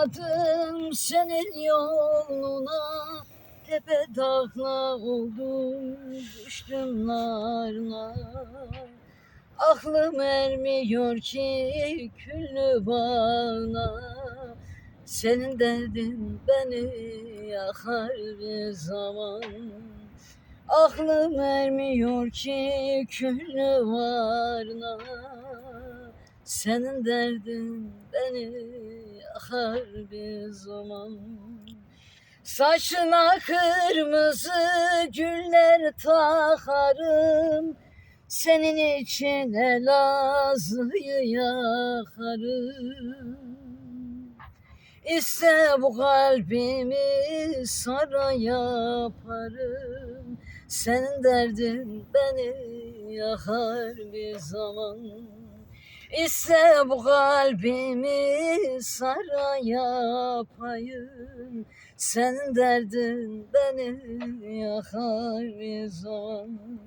Varamadım senin yoluna. Tepe dağla oldum düştüm narına Aklım ermiyor ki küllü bağına Senin derdin beni yakar bir zaman. Aklım ermiyor ki küllü varına Senin derdin beni yakar bir zaman Saçına kırmızı güller takarım. Senin için Elazığ'ı yakarım. İste bu kalbimi saray yaparım. Senin derdin beni yakar bir zaman İste bu kalbimi saray yapayım Senin derdin beni yakar bir zaman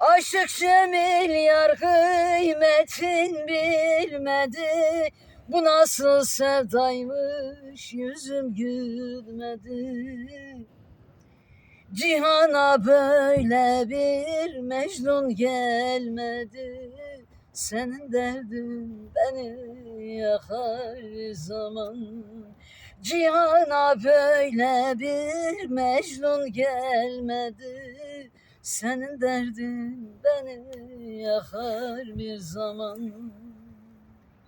Aşık Cemil yar kıymetin bilmedi. Bu nasıl sevdaymış yüzüm gülmedi. Cihana böyle bir Mecnun gelmedi Senin derdin beni yakar zaman. Cihana böyle bir Mecnun gelmedi. Senin derdin beni yakar bir zaman